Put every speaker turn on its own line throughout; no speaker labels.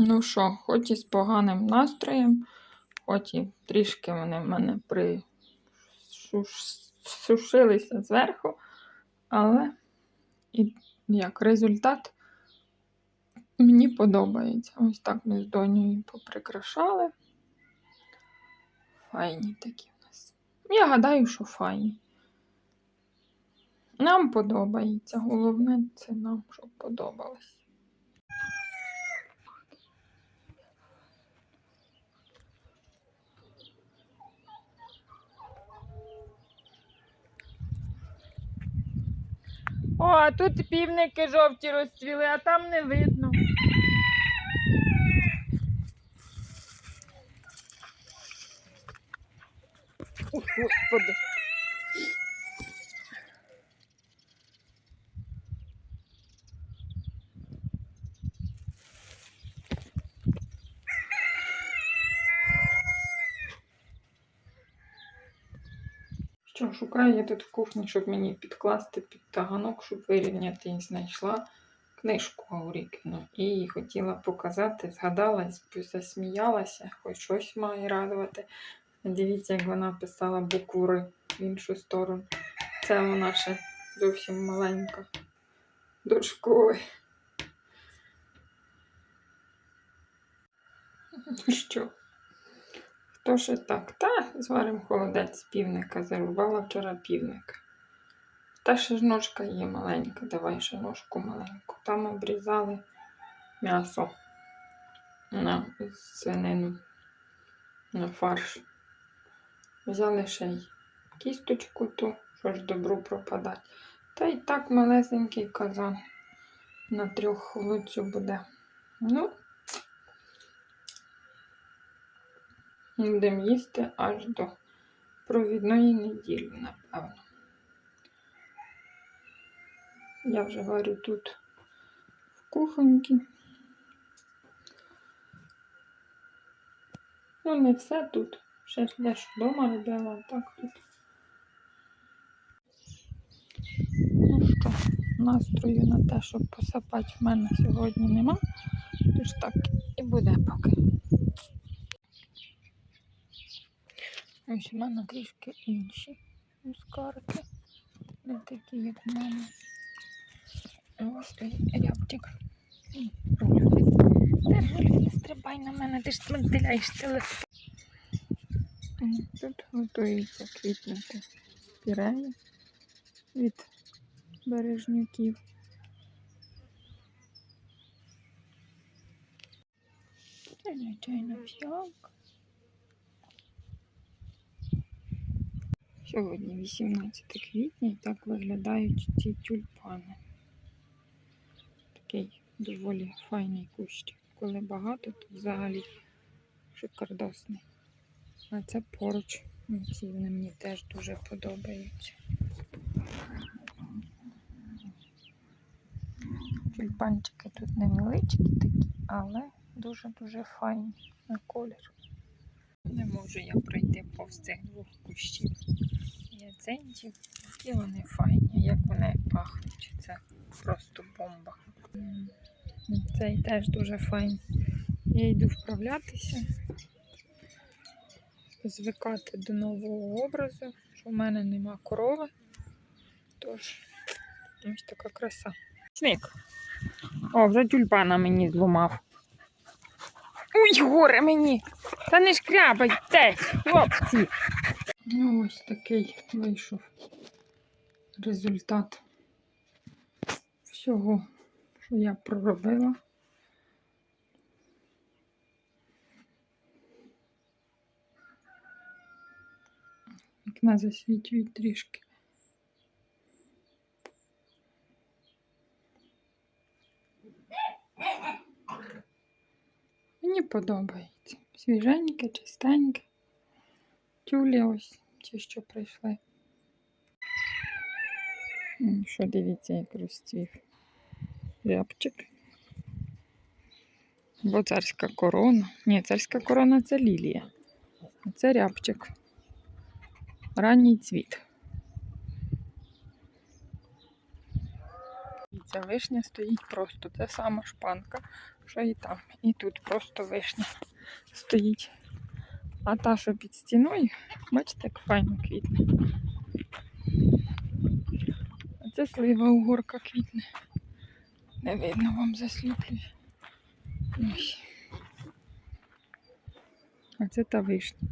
Ну що, хоч і з поганим настроєм, хоч і трішки вони в мене присушилися зверху, але і як результат мені подобається. Ось так ми з донею поприкрашали. Файні такі в нас. Я гадаю, що файні. Нам подобається. Головне, це нам, щоб подобалось. О, а тут півники жовті розцвіли, а там не видно. Господи. Що, шукаю я тут в кухні, щоб мені підкласти під таганок, щоб вирівняти і знайшла книжку Аурікіну. І хотіла показати, згадалась, засміялася, хоч щось має радувати. Дивіться, як вона писала букву Р в іншу сторону. Це вона ще зовсім маленька до школи. Що? Хто ще так? Та зварим холодець півника. Зарубала вчора півника. Та ще ж ножка є маленька. Давай ще ножку маленьку. Там обрізали м'ясо на свинину, на фарш. Взяли ще й кісточку ту, що ж добру пропадать. Та й так малесенький казан на трьох холодцю буде. Ну, Будемо їсти аж до провідної неділі, напевно. Я вже варю тут в кухоньці. Ну, не все тут. Ще дещо вдома робила, так тут. Ну що, настрою на те, щоб посапати в мене сьогодні нема. Тож так і буде поки. Ось у мене трішки інші мускарки. Не такі, як в мене. Ось рябчик. Ні, не- стрибай на мене, ти ж сментиляєш телефон. Тут готується квітнути спірея від бережнюків. Це звичайно фіалка. Сьогодні 18 квітня і так виглядають ці тюльпани. Такий доволі файний кущик. Коли багато, то взагалі шикардосний. А це поруч. Ці вони мені теж дуже подобаються. Тюльпанчики тут невеличкі такі, але дуже-дуже файні на колір. Не можу я пройти повз цих двох кущів яцентів. Які вони файні, як вони пахнуть. Це просто бомба. Цей теж дуже файний. Я йду вправлятися, звикати до нового образу, що в мене нема корови. Тож, ось така краса. Сник. О, вже тюльпана мені зламав. Ой, горе мені! Та не шкрябайте, хлопці! Ну, ось такий вийшов результат всього, що я проробила. Вікна засвічують трішки. Мені подобається. Свіженьке, чистеньке. Тюлі ось ті, що прийшли. Що дивіться, як розцвів рябчик. Бо царська корона. Ні, царська корона це лілія. А це рябчик. Ранній цвіт. І ця вишня стоїть просто. Це сама шпанка. що і там. І тут просто вишня стоїть. А та, що під стіною, бачите, як файно квітне. А це слива угорка квітне. Не видно вам засліплює. А це та вишня.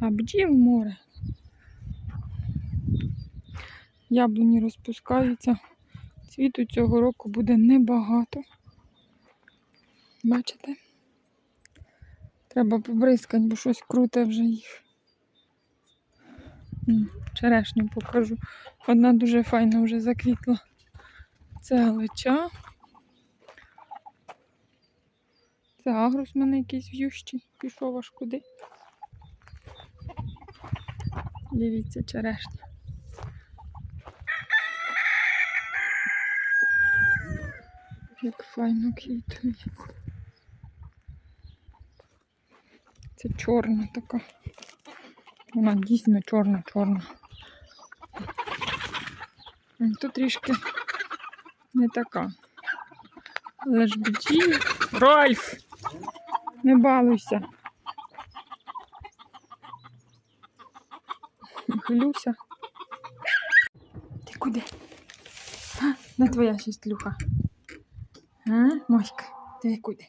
А бджіл море. Яблуні розпускаються. Цвіту цього року буде небагато. Бачите? Треба побризкати, бо щось круте вже їх. Черешню покажу. Одна дуже файна вже заквітла. Це галича. Це агрус в мене якийсь в'ющий. Пішов аж куди. Дивіться, черешня. Як файно квітує. Це чорна така. Вона дійсно чорна-чорна. Тут трішки не така. Але ж бджі. Рольф! Не балуйся. Хилюся. Ти куди? А, де твоя шістлюха? А, Моська, ти куди?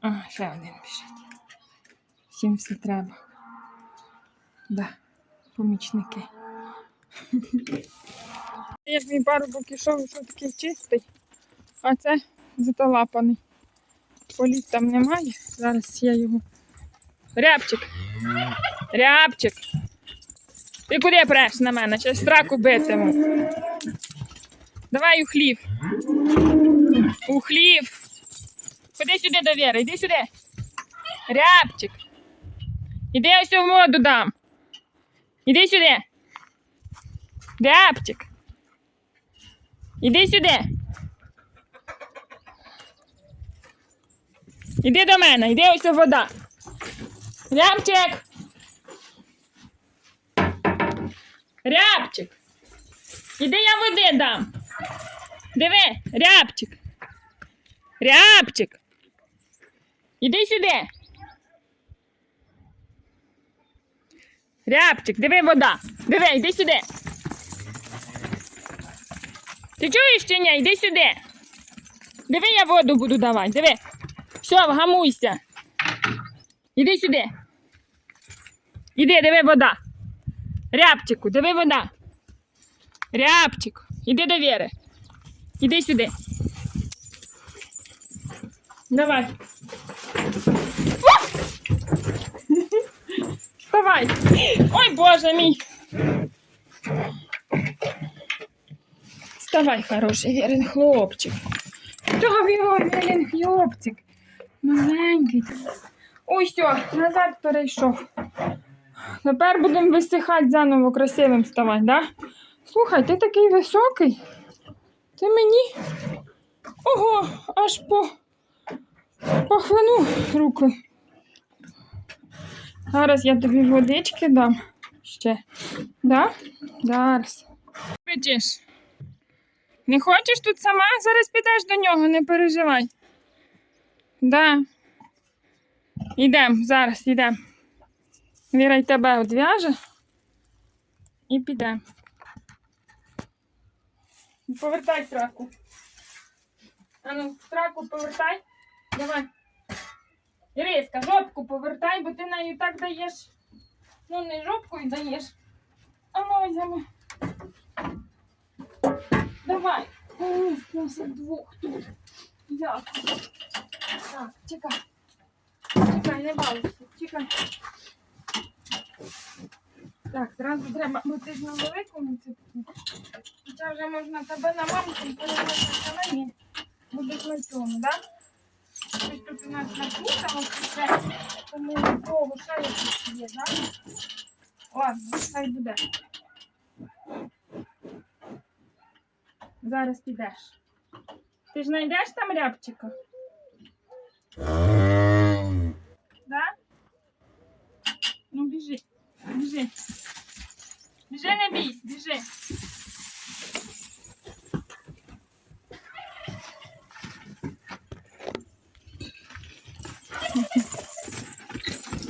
А, ще один біжить. Всім все треба. Да, помічники. Як мій парубок ішов, що такий чистий, а це заталапаний. Політ там немає. Зараз я його. Рябчик! Рябчик! Ти куди преш на мене? Ще страку битиму. Давай у хлів. У хлів. Ходи сюди до Віри, іди сюди. Рябчик. Іди ось в воду дам. Іди сюди. Рябчик. Іди сюди. Іди до мене, іди ось вода. Рябчик. Рябчик. Іди я води дам. Диви, рябчик. Рябчик. Іди сюди. Рябчик, диви вода. Диви, йди сюди. Ти чуєш чи ні? Йди сюди. Диви, я воду буду давати. Диви. Все, вгамуйся. Іди сюди. Іди, диви вода. Рябчику, диви вода. Рябчику, іди до Віри. Іди сюди. Давай. Вставай. Ой, боже мій. Вставай, хороший Вірин хлопчик. Його Вірин хлопчик? Маленький. Ой, все, назад перейшов. Тепер будемо висихати заново красивим ставати, да? Слухай, ти такий високий. Ти мені. Ого, аж по пахвину руки. Зараз я тобі водички дам ще. Да? Зараз. Хочеш? Не хочеш тут сама? Зараз підеш до нього, не переживай. Да. Ідем, зараз ідем. Віра й тебе одв'яже і піде. Повертай траку. Ану, траку повертай. Давай. Іриска, жопку повертай, бо ти нею так даєш. Ну, не жопкою даєш, а нозями. Давай. Умістимося двох тут. Як? Так, чекай. Чекай, не балуйся. Чекай. Так, зразу треба, бо ти ж на великому цепку. Хоча вже можна тебе на мамку перевести на мені. Будеш на цьому, так? Тут у нас напутало, це довго ще якось є, так? Ладно, хай буде. Зараз підеш. Ти ж знайдеш там рябчика? Да? Ну біжи, біжи. Біжи, не бійся, біжи.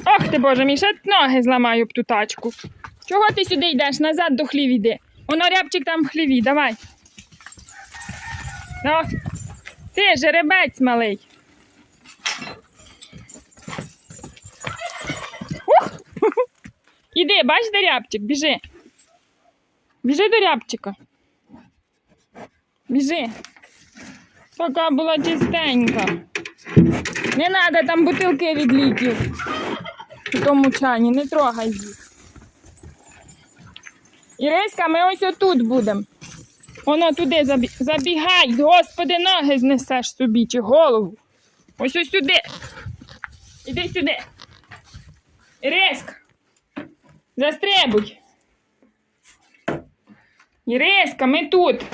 Ох ти боже мій, ще ноги зламаю об ту тачку. Чого ти сюди йдеш? Назад до хлів іди. Воно рябчик там в хліві, давай. Ну, ти жеребець малий. Ух! Іди, бач, де рябчик, біжи. Біжи до рябчика. Біжи. Така була чистенька. Не треба там бутилки від ліків. У тому чані, не трогай їх. Іриська, ми ось отут будемо. Воно туди забі... забігай, господи, ноги знесеш собі чи голову. Ось ось сюди. Іди сюди. Іриська. Застребуй. Іриська, ми тут.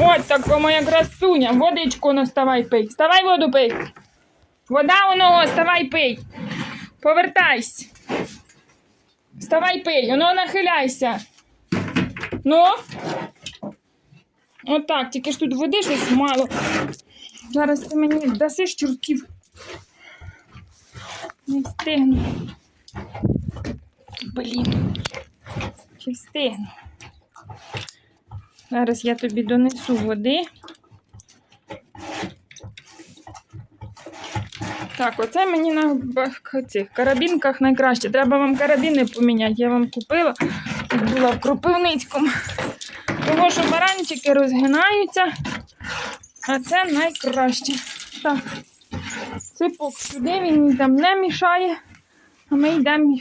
От така моя красуня. Водичку ну, ставай пий. Ставай воду пий. Вода воно, ставай пий. Повертайся. Вставай пий, воно нахиляйся. Ну. Отак, тільки ж тут води щось мало. Зараз ти мені даси щурків. Не встигну. Блін. Чи встигну? Зараз я тобі донесу води. Так, оце мені на цих карабінках найкраще. Треба вам карабіни поміняти. Я вам купила. Тут була в Кропивницькому. Того, що баранчики розгинаються, а це найкраще. Так, ципок сюди, він там не мішає. А ми йдемо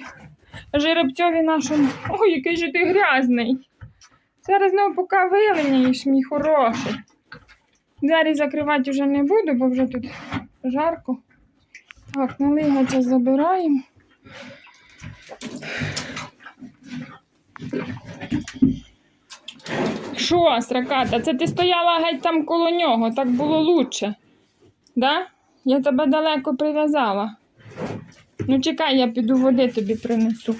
жеребцьові нашому. Ой, який же ти грязний. Зараз знову поки вилиняєш, мій хороший. Двері закривати вже не буду, бо вже тут жарко. Так, налигача забираємо. Що, сраката, це ти стояла геть там коло нього, так було лучше. Да? Я тебе далеко прив'язала. Ну чекай, я піду води тобі принесу.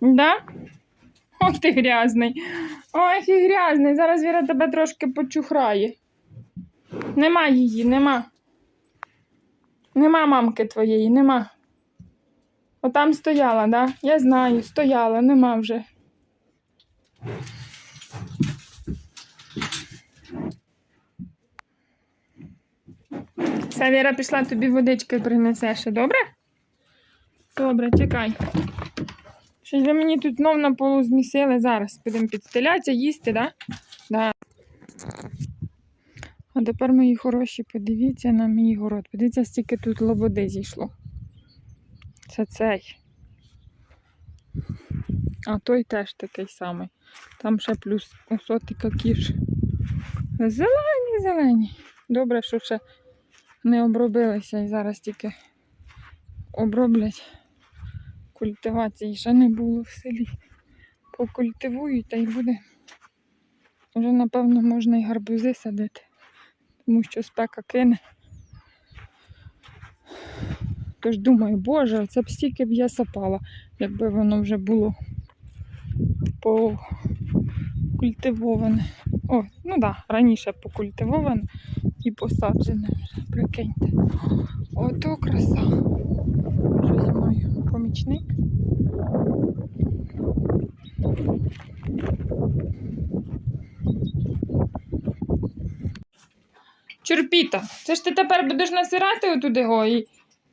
Да? Ох ти грязний. Ой, ти грязний. Зараз Віра тебе трошки почухрає. Нема її, нема. Нема мамки твоєї, нема. Отам стояла, да? Я знаю, стояла, нема вже. Все, Віра пішла тобі водички принесе ще, добре? Добре, чекай. Щось ви мені тут знов на полу змісили. Зараз підемо підстелятися, їсти, да? Да. А тепер, мої хороші, подивіться на мій город. Подивіться, стільки тут лободи зійшло. Це цей. А той теж такий самий. Там ще плюс осотика кіш. Зелені, зелені. Добре, що ще не обробилися і зараз тільки оброблять. Культивації ще не було в селі. Покультивують та й буде. Вже, напевно, можна і гарбузи садити, тому що спека кине. Тож думаю, боже, це б стільки б я сапала, якби воно вже було покультивоване. О, ну так, да, раніше покультивоване і посаджене прикиньте. Ото краса. Помічник. Чурпіта, це ж ти тепер будеш насирати отуди го і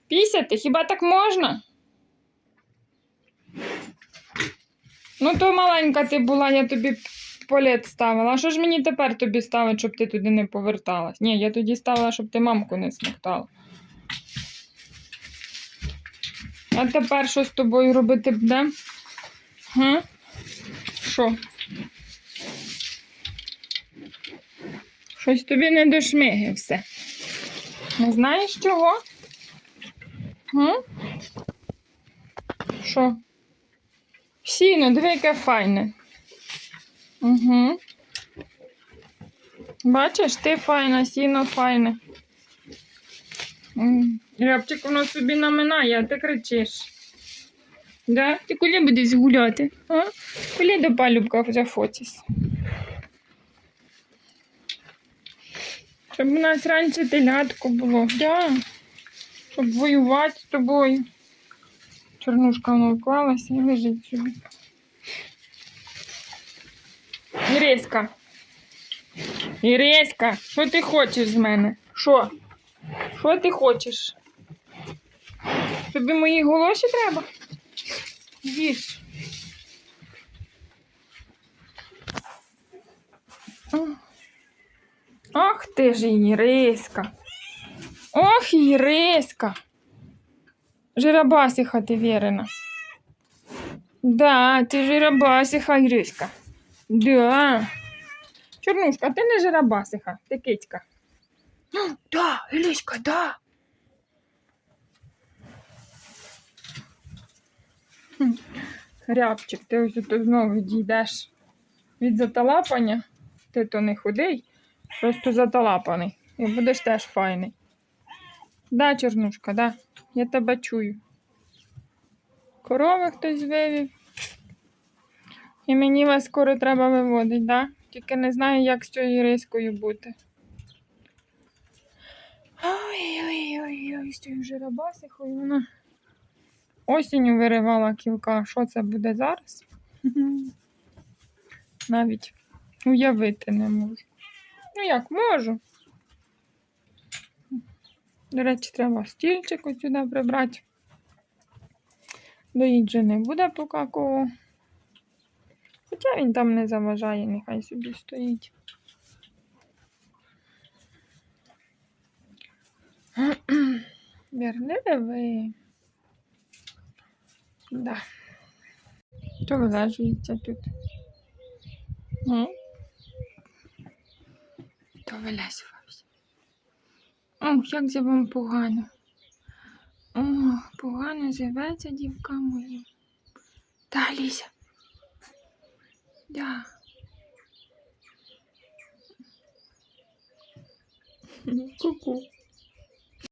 пісяти? Хіба так можна? Ну, то маленька ти була, я тобі полет ставила. А що ж мені тепер тобі ставити, щоб ти туди не поверталась? Ні, я тоді ставила, щоб ти мамку не смоктала. А тепер що з тобою робити буде? Га? Що? Щось тобі не до шмиги все. Не знаєш чого? Га? Що? Сіно, диви, яке файне. Угу. Бачиш, ти файна, сіно файне. М, Рябчик воно собі наминає, а ти кричиш. Да? Ти коли будеш гуляти? А? Коли до палюбка зафотись? Щоб у нас раніше телятко було. Да. Щоб воювати з тобою. Чорнушка воно вклалася і лежить собі. Іриська. Іриська, що ти хочеш з мене? Що? Що ти хочеш? Тобі мої голоші треба? Їж. Ах ти ж Іриська. Ох, Іриська. Жиробасиха ти вірена. Да, ти жиробасиха, Іриська. Да. Чорнушка, ти не жиробасиха, ти кицька. Ну, да, Іриська, да. Рябчик, ти ось тут знову дійдеш від заталапання. Ти то не худий, просто заталапаний. І будеш теж файний. Да, Чорнушка, да. Я тебе чую. Корови хтось вивів. І мені вас скоро треба виводити, да? Тільки не знаю, як з цією рискою бути. Ой-ой-ой, з цією жиробасихою вона осінню виривала кілка. Що це буде зараз? Навіть уявити не можу. Ну як можу? До речі, треба стільчик ось сюди прибрати. Доїть же не буде поки. Хоча він там не заважає, нехай собі стоїть. Вірливий. Да. То вилежується тут. Ну. То вилежувався. Ох, як же вам погано. Ох, погано живеться, дівка моя. Та, Ліся. Да. Ку-ку.